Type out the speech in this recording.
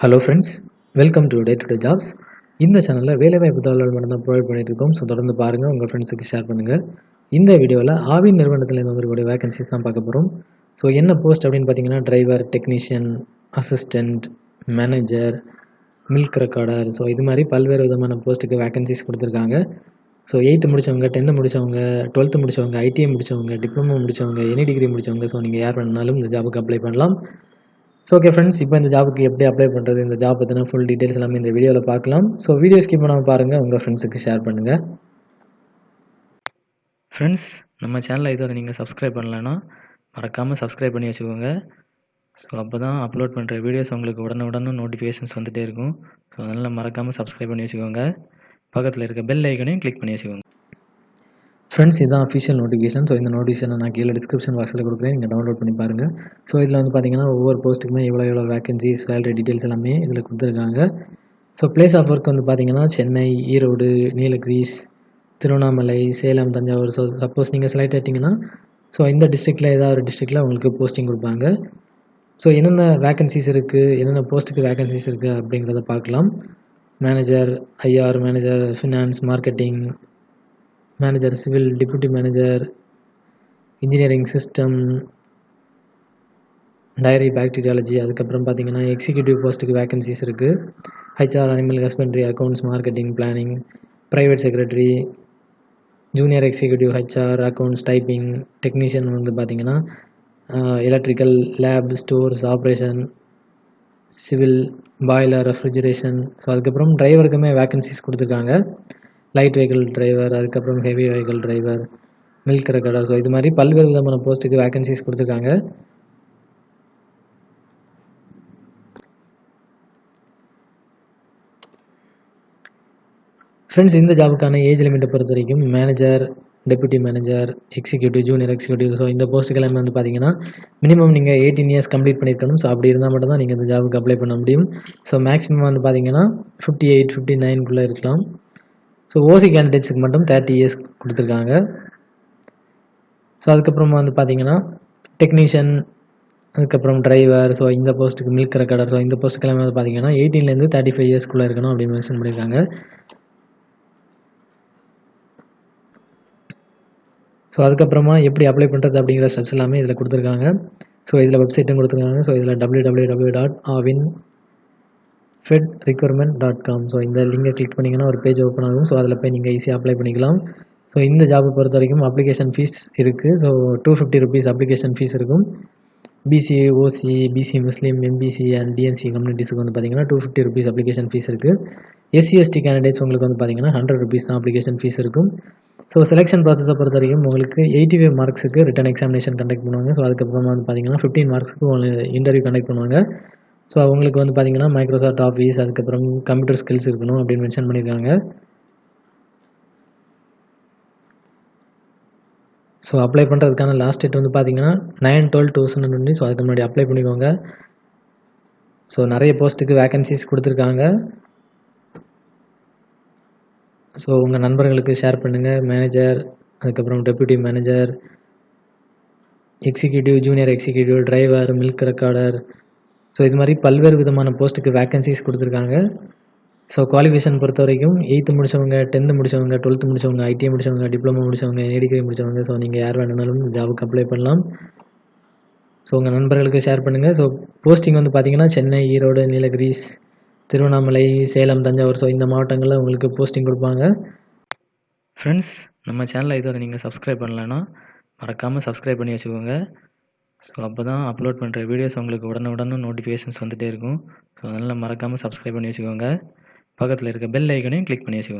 Hello friends welcome to day to day jobs இந்த சேனலில் வேலைவாய்ப்பு தகவல்கள் மட்டும் தான் ப்ரொவைட் பண்ணிட்டு இருக்கோம். ஸோ தொடர்ந்து பாருங்கள் உங்கள் ஃப்ரெண்ட்ஸுக்கு ஷேர் பண்ணுங்கள் இந்த வீடியோவில் ஆவி நிறுவனத்தில் இந்த மாதிரி வேகன்சிஸ் தான் பார்க்க போகிறோம் ஸோ என்ன போஸ்ட் அப்படின்னு பார்த்தீங்கன்னா driver technician assistant manager milk recorder so இது மாதிரி பல்வேறு விதமான போஸ்ட்டுக்கு வேகன்சிஸ் கொடுத்துருக்காங்க. ஸோ எயித்து முடித்தவங்க டென்த்து முடித்தவங்க டுவெல்த்து முடித்தவங்க ஐடிஐ முடித்தவங்க டிப்ளமோ முடித்தவங்க எனி டிகிரி முடித்தவங்க ஸோ நீங்கள் யார் வேணுனாலும் இந்த ஜாபுக்கு அப்ளை பண்ணலாம். ஸோ ஓகே ஃப்ரெண்ட்ஸ் இப்போ இந்த ஜாபுக்கு எப்படி அப்ளை பண்ணுறது இந்த ஜாப் பற்றின ஃபுல் டீட்டெயில்ஸ் எல்லாமே இந்த வீடியோவில் பார்க்கலாம். ஸோ வீடியோ ஸ்கிப் பண்ணாமல் பாருங்கள் உங்கள் ஃப்ரெண்ட்ஸுக்கு ஷேர் பண்ணுங்கள் ஃப்ரெண்ட்ஸ் நம்ம சேனலை இதுவரை நீங்கள் சப்ஸ்கிரைப் பண்ணலைன்னா மறக்காமல் சப்ஸ்கிரைப் பண்ணி வச்சுக்கோங்க. ஸோ அப்போ தான் அப்லோட் பண்ணுற வீடியோஸ் உங்களுக்கு உடனுடன் நோட்டிஃபிகேஷன்ஸ் வந்துகிட்டே இருக்கும். ஸோ அதனால் மறக்காமல் சப்ஸ்கிரைப் பண்ணி வச்சுக்கோங்க. பக்கத்தில் இருக்க பெல் ஐக்கனையும் கிளிக் பண்ணி வச்சுக்கோங்க. ஃப்ரெண்ட்ஸ் இதான் அஃபிஷியல் நோட்டிஃபிகேஷன் ஸோ இந்த நோட்டிஃபிகேஷனை நான் கீழே டிஸ்கிரிப்ஷன் பாக்ஸில் கொடுக்குறேன். நீங்கள் டவுன்லோட் பண்ணி பாருங்கள் ஸோ இதில் வந்து பார்த்தீங்கன்னா ஒவ்வொரு போஸ்ட்டுக்குமே எவ்வளோ எவ்வளோ வேகன்சி சேலரி டீட்டெயில்ஸ் எல்லாமே இதில் கொடுத்துருக்காங்க. ஸோ பிளேஸ் ஆஃப் ஒர்க் வந்து பார்த்தீங்கன்னா சென்னை ஈரோடு நீலகிரிஸ் திருவண்ணாமலை சேலம் தஞ்சாவூர். ஸோ சப்போஸ் நீங்கள் செலக்ட் ஆகிட்டிங்கன்னா ஸோ இந்த டிஸ்ட்ரிக்டில் ஏதாவது ஒரு டிஸ்ட்ரிக்டில் உங்களுக்கு போஸ்டிங் கொடுப்பாங்க. ஸோ என்னென்ன வேகன்சிஸ் இருக்குது என்னென்ன போஸ்ட்டுக்கு வேகன்சிஸ் இருக்குது அப்படிங்கிறத பார்க்கலாம். Manager IR manager finance marketing manager civil deputy manager engineering system dairy bacteriology அதுக்கப்புறம் பார்த்தீங்கன்னா எக்ஸிக்யூட்டிவ் போஸ்ட்டுக்கு வேகன்சிஸ் இருக்குது HR animal husbandry accounts marketing planning private secretary junior executive HR accounts typing technician வந்து பார்த்தீங்கன்னா electrical lab stores operation civil boiler refrigeration so அதுக்கப்புறம் டிரைவருக்குமே vacancies கொடுத்துருக்காங்க. Light vehicle driver அதுக்கப்புறம் heavy vehicle driver milk recorder so இது மாதிரி பல்வேறு விதமான போஸ்ட்டுக்கு வேகன்சிஸ் கொடுத்துருக்காங்க. ஃப்ரெண்ட்ஸ் இந்த ஜாபுக்கான ஏஜ் லிமிட்டை பொறுத்த வரைக்கும் manager deputy manager executive junior executive so இந்த போஸ்ட்டுக்கு எல்லாமே வந்து பார்த்தீங்கன்னா மினிமம் நீங்கள் எயிட்டீன் இயர்ஸ் கம்ப்ளீட் பண்ணியிருக்கணும் ஸோ அப்படி இருந்தால் மட்டும் தான் நீங்கள் இந்த ஜாபுக்கு அப்ளை பண்ண முடியும். ஸோ மேக்ஸிமம் வந்து பார்த்தீங்கன்னா ஃபிஃப்டி எயிட் ஃபிஃப்டி நைன்குள்ளே இருக்கலாம். ஸோ ஓசி கேண்டிடேட்ஸுக்கு மட்டும் தேர்ட்டி இயர்ஸ் கொடுத்துருக்காங்க. ஸோ அதுக்கப்புறமா வந்து பார்த்தீங்கன்னா டெக்னீஷியன் அதுக்கப்புறம் டிரைவர் ஸோ இந்த போஸ்ட்டுக்கு மில்க் ரெக்கார்டர் ஸோ இந்த போஸ்ட்டுக்கு எல்லாமே வந்து பார்த்தீங்கன்னா எயிட்டீன்லேருந்து தேர்ட்டி ஃபைவ் இயர்ஸ்க்குள்ளே இருக்கணும் அப்படின்னு மென்ஷன் பண்ணியிருக்காங்க ஸோ அதுக்கப்புறமா எப்படி அப்ளை பண்ணுறது அப்படிங்கிற ஸ்டெப்ஸ் எல்லாமே இதில் கொடுத்துருக்காங்க. ஸோ இதில் வெப்சைட்டும் கொடுத்துருக்காங்க. ஸோ இதில் W W W dot Aavin fed recruitment dot com so இந்த லிங்கை கிளிக் பண்ணிங்கன்னா ஒரு பேஜ் ஓப்பன் ஆகும். ஸோ அதில் போய் நீங்கள் ஈஸியாக அப்ளை பண்ணிக்கலாம். ஸோ இந்த ஜாபை பொறுத்த வரைக்கும் அப்ளிகேஷன் ஃபீஸ் இருக்குது so two fifty rupees application fee இருக்கும். BC OC BC Muslim MBC and DNC கம்யூனிட்டிஸுக்கு வந்து பார்த்தீங்கன்னா two fifty rupees application fee இருக்குது எஸ்சி எஸ்டி கேண்டிடேட்ஸ் உங்களுக்கு வந்து பார்த்தீங்கன்னா ஹண்ட்ரட் ருபீஸ் தான் அப்ளிகேஷன் ஃபீஸ் இருக்கும். ஸோ செலெக்ஷன் ப்ராசஸை பொறுத்த வரைக்கும் உங்களுக்கு எயிட்டி ஃபைவ் மார்க்ஸுக்கு ரிட்டன் எக்ஸாமினேஷன் கண்டக்ட் பண்ணுவாங்க. ஸோ அதுக்கப்புறமா வந்து பார்த்தீங்கன்னா ஃபிஃப்டீன் மார்க்ஸுக்கு இன்டர்வியூ கண்டக்ட் பண்ணுவாங்க. ஸோ அவங்களுக்கு வந்து பார்த்தீங்கன்னா மைக்ரோசாஃப்ட் ஆஃபீஸ் அதுக்கப்புறம் கம்ப்யூட்டர் ஸ்கில்ஸ் இருக்கணும் அப்படின்னு மென்ஷன் பண்ணியிருக்காங்க. ஸோ அப்ளை பண்ணுறதுக்கான லாஸ்ட் டேட் வந்து பார்த்தீங்கன்னா nine twelve thousand twenty so அதுக்கு முன்னாடி அப்ளை பண்ணிக்கோங்க. ஸோ நிறைய போஸ்ட்டுக்கு வேகன்சிஸ் கொடுத்துருக்காங்க. ஸோ உங்கள் நண்பர்களுக்கு ஷேர் பண்ணுங்கள் மேனேஜர் அதுக்கப்புறம் deputy manager executive junior executive driver milk recorder so இது மாதிரி பல்வேறு விதமான போஸ்ட்டுக்கு வேக்கன்சிஸ் கொடுத்துருக்காங்க. ஸோ குவாலிஃபிகேஷன் பொறுத்த வரைக்கும் எயித்து முடித்தவங்க டென்த்து முடித்தவங்க டுவெல்த்து முடித்தவங்க ஐடிஐ முடித்தவங்க டிப்ளமோ முடித்தவங்க டிகிரி முடித்தவங்க ஸோ நீங்கள் யார் வேணுனாலும் ஜாபுக்கு அப்ளை பண்ணலாம். ஸோ உங்கள் நண்பர்களுக்கு ஷேர் பண்ணுங்கள் ஸோ போஸ்டிங் வந்து பார்த்தீங்கன்னா சென்னை ஈரோடு நீலகிரிஸ் திருவண்ணாமலை சேலம் தஞ்சாவூர். ஸோ இந்த மாவட்டங்களில் உங்களுக்கு போஸ்டிங் கொடுப்பாங்க. ஃப்ரெண்ட்ஸ் நம்ம சேனலை இதுவரை நீங்கள் சப்ஸ்கிரைப் பண்ணலைன்னா மறக்காமல் சப்ஸ்கிரைப் பண்ணி வச்சுக்கோங்க. ஸோ அப்போ தான் அப்லோட் பண்ணுற வீடியோஸ் உங்களுக்கு உடனுடன் நோட்டிஃபிகேஷன்ஸ் வந்துகிட்டே இருக்கும். ஸோ அதனால் மறக்காமல் சப்ஸ்கிரைப் பண்ணி வச்சுக்கோங்க. பக்கத்தில் இருக்க பெல் ஐக்கனையும் கிளிக் பண்ணி வச்சுக்கோங்க.